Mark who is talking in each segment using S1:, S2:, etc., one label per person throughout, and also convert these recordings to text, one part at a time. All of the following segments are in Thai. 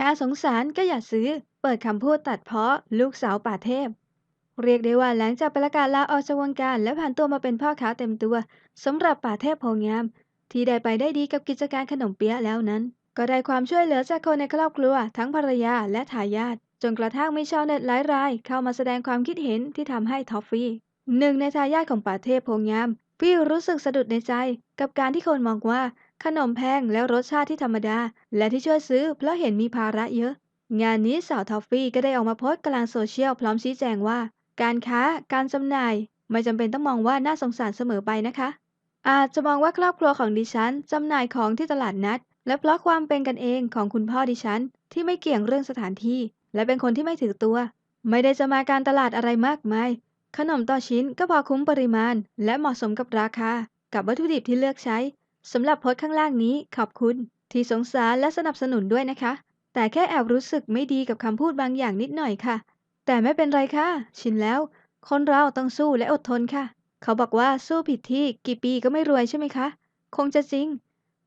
S1: แค่สงสารก็อย่าซื้อ เปิดคำพูดตัดเพ้อลูกสาวป่าเทพ เรียกได้ว่าหลังจากประกาศลาออกจากวงการและผ่านตัวมาเป็นพ่อค้าเต็มตัวสำหรับป่าเทพโพงาม ที่ได้ไปได้ดีกับกิจการขนมเปี๊ยะแล้วนั้น ก็ได้ความช่วยเหลือจากคนในครอบครัว ทั้งภรรยาและทายาทจนกระทั่งมีชาวเน็ตหลายรายเข้ามาแสดงความคิดเห็นที่ทำให้ท็อฟฟี่หนึ่งในทายาทของป่าเทพโพงามพี่รู้สึกสะดุดในใจกับการที่คนมองว่า ขนมแพงแล้วรสชาติที่ธรรมดา และที่ช่วยซื้อเพราะเห็นมีภาระเยอะ งานนี้สาวทอฟฟี่ก็ได้ออกมาโพสต์กลางโซเชียลพร้อมชี้แจงว่า การค้าการจำหน่าย ไม่จำเป็นต้องมองว่าน่าสงสารเสมอไปนะคะ อาจจะมองว่าครอบครัวของดิฉันจำหน่ายของที่ตลาดนัด และเพราะความเป็นกันเองของคุณพ่อดิฉัน ที่ไม่เกี่ยงเรื่องสถานที่ และเป็นคนที่ไม่ถือตัว ไม่ได้จะมาการตลาดอะไรมากมายขนมต่อชิ้นก็พอคุ้มปริมาณ และเหมาะสมกับราคา กับวัตถุดิบที่เลือกใช้ สำหรับโพสต์ข้างล่างนี้ขอบคุณ ที่สงสารและสนับสนุนด้วยนะคะ แต่แค่แอบรู้สึกไม่ดีกับคำพูดบางอย่างนิดหน่อยค่ะ แต่ไม่เป็นไรค่ะ ชินแล้ว คนเราต้องสู้และอดทนค่ะ เขาบอกว่าสู้ผิดที่กี่ปีก็ไม่รวยใช่ไหมคะ คงจะจริง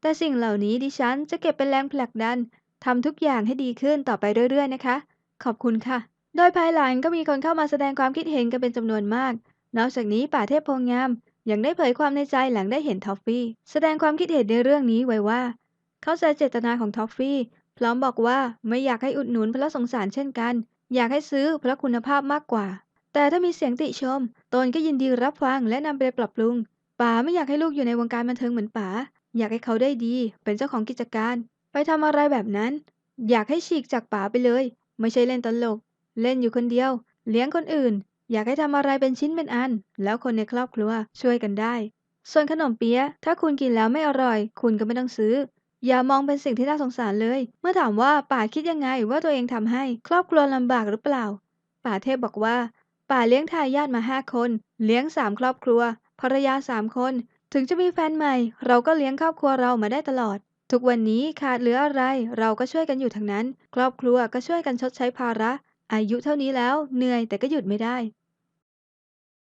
S1: แต่สิ่งเหล่านี้ดิฉันจะเก็บเป็นแรงผลักดันทำทุกอย่างให้ดีขึ้นต่อไปเรื่อย ๆ นะคะ ขอบคุณค่ะ โดยภายหลังก็มีคนเข้ามาแสดงความคิดเห็นกันเป็นจำนวนมาก นอกจากนี้ป่าเทพโพงาม ยังได้เผยความในใจหลังได้เห็นท็อฟฟี่แสดงความคิดเห็นในเรื่องนี้ไว้ว่า เข้าใจเจตนาของท็อฟฟี่พร้อมบอกว่าไม่อยากให้อุดหนุนเพราะสงสารเช่นกัน อยากให้ซื้อเพราะคุณภาพมากกว่า แต่ถ้ามีเสียงติชม ตนก็ยินดีรับฟังและนำไปปรับปรุงป๋าไม่อยากให้ลูกอยู่ในวงการบันเทิงเหมือนป๋าอยากให้เขาได้ดี เป็นเจ้าของกิจการ ไปทำอะไรแบบนั้น อยากให้ฉีกจากป๋าไปเลย ไม่ใช่เล่นตลก เล่นอยู่คนเดียว เลี้ยงคนอื่น อยากให้ทำอะไรเป็นชิ้นเป็นอัน แล้วคนในครอบครัวช่วยกันได้ ส่วนขนมเปี๊ยะถ้าคุณกินแล้วไม่อร่อย คุณก็ไม่ต้องซื้อ อย่ามองเป็นสิ่งที่น่าสงสารเลย เมื่อถามว่าป่าคิดยังไงว่าตัวเองทำให้ครอบครัวลำบากหรือเปล่า ป่าเทพบอกว่า ป่าเลี้ยงทายาทมาห้าคน เลี้ยงสามครอบครัวภรรยาสามคน ถึงจะมีแฟนใหม่ เราก็เลี้ยงครอบครัวเรามาได้ตลอด ทุกวันนี้ขาดเหลืออะไร เราก็ช่วยกันอยู่ทั้งนั้น ครอบครัวก็ช่วยกันชดใช้ภาระ อายุเท่านี้แล้วเหนื่อยแต่ก็หยุดไม่ได้